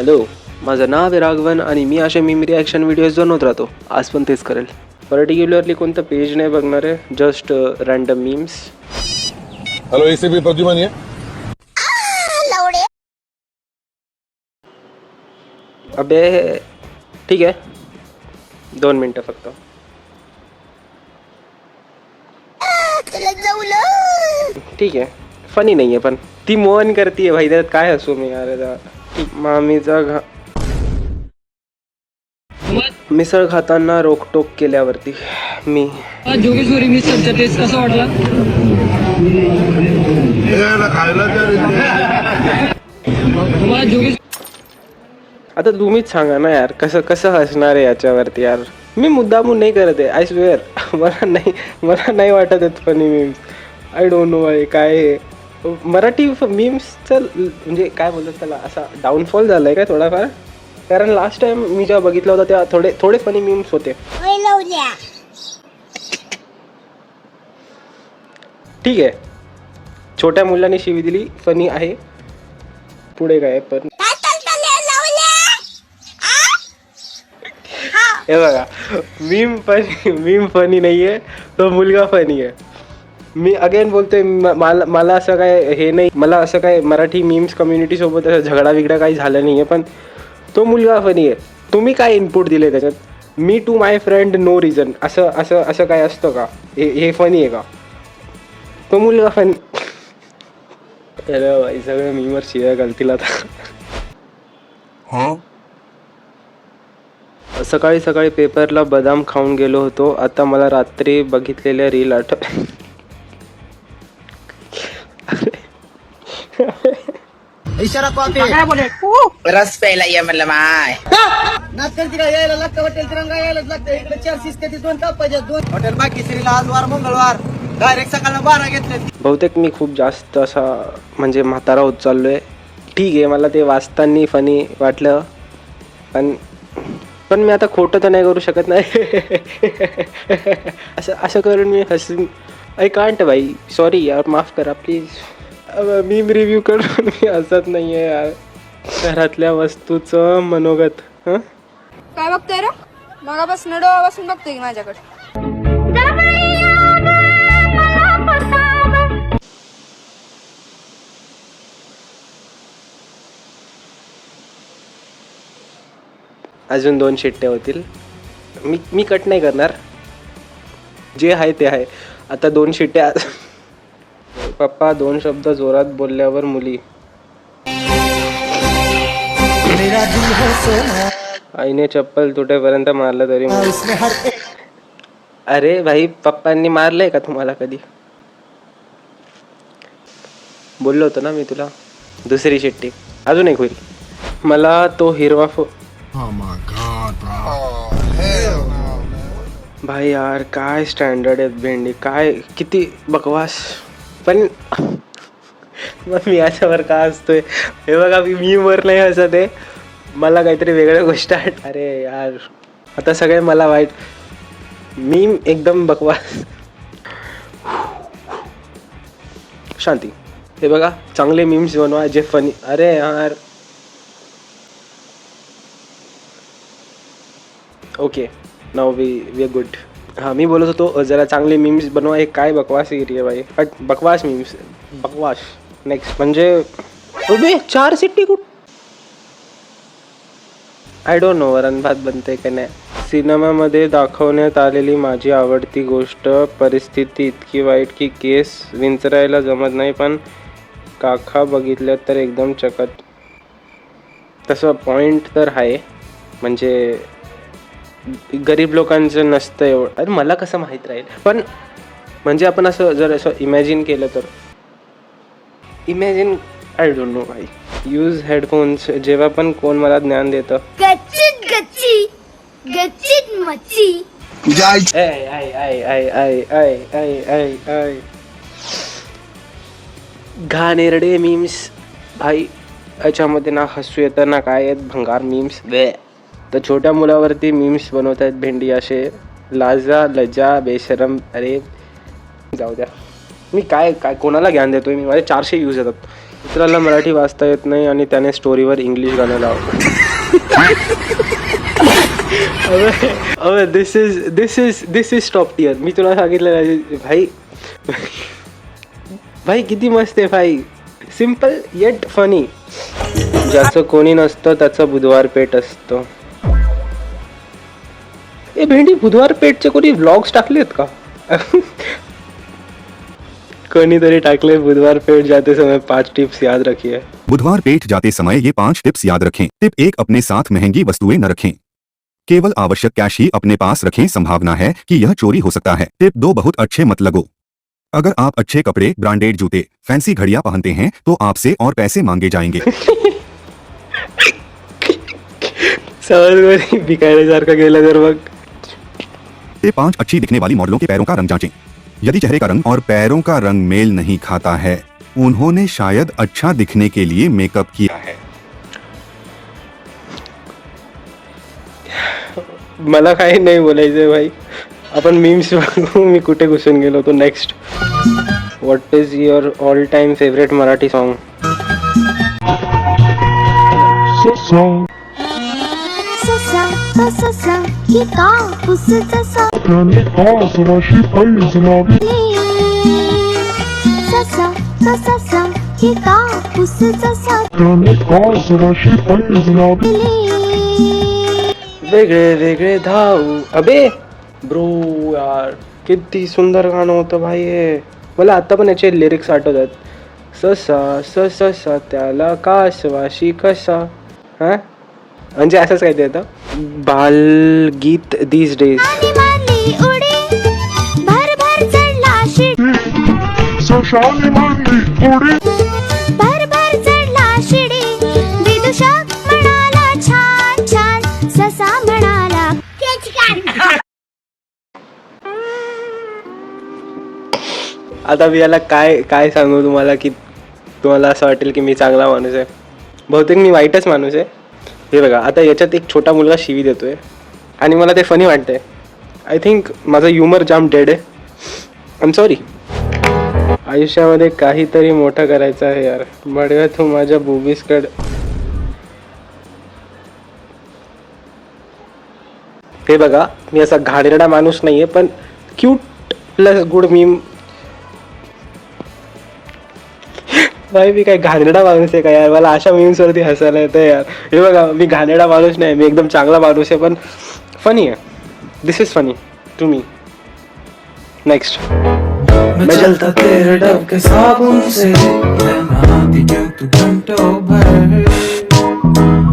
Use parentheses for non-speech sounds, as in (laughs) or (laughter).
Hello माझं नाव आहे राघवन आणि मी असे मीम रिॲक्शन व्हिडिओज बनवत राहतो. आज पण तेच करेल. पर्टिक्युलरली कोणतं पेज नाही बघणार आहे just random memes hello Pradyuman ये अबे ठीक आहे. दोन मिनटं फक्त. ठीक आहे. फनी नाही आहे पण. ती मोहन करते भाई त्यात काय असू मी यार. मामीचा घा मिसळ खाताना रोकटोक केल्यावरती मी जोगेश्वरी मिसळचा टेस्ट कसा वाटला? आता तुम्हीच सांगा ना यार कसं कसं हसणार आहे याच्यावरती यार? मी मुद्दामून नाही करत आहे आय स्वेअर (laughs) मला नाही मला नाही वाटत आहेत funny memes I don't know आहे काय आहे? मराठी मीम्सचं म्हणजे काय बोलतात त्याला? असा डाऊनफॉल झाला आहे काय थोडाफार? कारण लास्ट टाइम मी जेव्हा बघितलं होतं तेव्हा थोडे थोडे फनी मीम्स होते. ठीक आहे. छोट्या मुलांनी शिवी दिली फनी आहे. पुढे काय पण हे. बघा. मीम फनी मीम फनी नाही आहे तो मुलगा फनी आहे. मी अगेन बोलतोय मला मला असं काय हे नाही. मला असं काय मराठी मीम्स कम्युनिटी सोबत असं झगडा बिगडा काही झालं नाही आहे पण तो मुलगा फनी आहे तुम्ही काय इनपुट दिले त्याच्यात? मी to my friend no reason असं असं असं काय असतं का? हे हे फनी आहे का? तो मुलगा फनी अरे भाई सगळं मीमवर शिव्या घालतील आता. सकाळी सकाळी पेपरला बदाम खाऊन गेलो होतो. आता मला रात्री बघितलेल्या रील आठव इशारा कॉपी काय बोले. रस प्यायला ये म्हणलं माय. तिला यायला लागतं हॉटेल तिरंगा यायलाच लागतं. इकडे चार शिस्ते दोन कापायच्या दोन. हॉटेल बाकी श्रीला आज वार मंगळवार. डायरेक्ट सकाळला बारा घेतले बहुतेक मी खूप जास्त असा म्हणजे म्हातारा होत चाललोय. ठीक आहे मला ते वाचताना फनी वाटलं. पण पण मी आता खोटं तर नाही करू शकत नाही. (laughs) असं असं करून मी हसून आय कांट भाई सॉरी यार माफ करा प्लीज मी रिव्ह्यू करून मी हसत नाही आहे यार. घरातल्या वस्तूचं मनोगत हां? काय बघतोय रे? मगापासून डोळ्यापासून बघतोय की माझ्याकडे. अजून दोन शिट्ट्या होतील. मी मी कट नाही करणार. जे आहे ते आहे. आता दोन शिट्ट्या पप्पा दोन शब्द जोरात बोलल्यावर मुली. आईने चप्पल तुटेपर्यंत मारलं तरी. अरे भाई पप्पांनी मारलंय का तुम्हाला कधी? बोललो होतो ना मी तुला. दुसरी शिट्टी. अजून एक होईल. मला तो हिरवा फो भाई यार काय स्टँडर्ड आहेत भेंडी? काय किती बकवास. पण मग मी याच्यावर का असतोय हे बघा मी वर नाही हसत आहे. मला काहीतरी वेगळ्या गोष्ट आठ अरे यार आता सगळे मला वाईट मी एकदम बकवास. शांती हे बघा चांगले मीम्स बनवा जे फनी अरे यार. ओके नाव वी वी गुड हां मी बोलत होतो जरा चांगले मीम्स बनवा हे काय बकवास एरिया बाई? बट बकवास मीम्स बकवास. नेक्स्ट म्हणजे उभे चार सिटी कुठ? आय डोंट नो वरण भात बनते का नाही. सिनेमामध्ये दाखवण्यात आलेली माझी आवडती गोष्ट परिस्थिती इतकी वाईट की केस विंचरायला जमत नाही पण काखा बघितल्या तर एकदम चकत. तसं पॉईंट तर आहे. म्हणजे गरीब लोकांचं नसतं एवढं. अरे मला कसं माहीत राहील? पण म्हणजे आपण असं जर असं इमॅजिन केलं तर. इमॅजिन आय डोंट नो भाई यूज हेडफोन्स जेव्हा पण कोण मला ज्ञान देतं. गच्चित गच्ची गच्चित मच्छी ऐ ऐ ऐ ऐ ऐ ऐ ऐ ऐ ऐ घाणेरडे मीम्स भाई याच्यामध्ये ना हसू येतं ना काय आहेत भंगार मीम्स वे. तर छोट्या मुलावरती मीम्स बनवत आहेत भेंडी असे. लाजा लजा बेशरम अरे जाऊ द्या. मी काय काय कोणाला ज्ञान देतो मी माझे चारशे यूज येतात. मित्राला मराठी वाचता येत नाही आणि त्याने स्टोरीवर इंग्लिश गाणं लावलं अबे this is this is this is top tier मी तुला सांगितलं भाई भाई किती मस्त आहे भाई. सिंपल येट फनी ज्याचं कोणी नसतं त्याचं बुधवार पेठ असतं. ए भेंडी बुधवार पेठचे कोणी व्लॉग्स टाकलेत का? कोणीतरी टाकले बुधवार पेठ जाते समय पाच टिप्स याद रखिए। बुधवार पेट जाते समय ये पाँच टिप्स याद रखें। टिप एक अपने साथ महँगी वस्तुएँ न रखें। केवल आवश्यक कैश ही अपने पास रखें संभावना है कि यह चोरी हो सकता है। टिप दो बहुत अच्छे मत लगो। अगर आप अच्छे कपड़े ब्रांडेड जूते फैंसी घड़ियाँ पहनते हैं तो आपसे और पैसे मांगे जाएँगे। सहजमध्ये भिकायल्यासारखं गेलं तर मग टिप पाँच अच्छी दिखने वाली मॉडलों के पैरों का रंग जांचें। यदि चेहरे का रंग और पैरों का रंग मेल नहीं खाता है उन्होंने शायद अच्छा दिखने के लिए मेकअप किया है। मला काही नाही बोलायचंय भाई. आपण मीम्स बघू मी कुठे घुसून गेलो होतो next what is your all time favourite Marathi song ससा ससा वेगळे वेगळे धाव अबे ब्रो यार किती सुंदर गाणं होतं भाई हे। मला आता पण याचे लिरिक्स आठवतात. ससा स ससा त्याला कासवाशी कसा? हा? म्हणजे असंच काय ते येतं बालगीत दीज डेज आता मी याला काय काय सांगू तुम्हाला की तुम्हाला असं वाटेल की मी चांगला माणूस आहे. बहुतेक मी वाईटच माणूस आहे. हे बघा आता याच्यात एक छोटा मुलगा शिवी देतोय. आणि मला ते फनी वाटतंय. आय थिंक माझा ह्युमर जाम डेड आहे. एम सॉरी आयुष्यामध्ये काहीतरी मोठं करायचं आहे यार. बडव्या तू माझ्या बुबीसकड हे बघा मी असा घाणेरडा माणूस नाहीये पण क्यूट प्लस गुड मीम भाई मी काय घाणेरडा माणूस आहे का यार? मला अशा वरती हसायला येतं यार. हे बघा मी घाणेरडा माणूस नाही मी एकदम चांगला माणूस आहे पण फनी आहे. This is funny to me next मैं चलता तेरे डब के साबुन से मैं नहाती क्यों तू घंटों भर?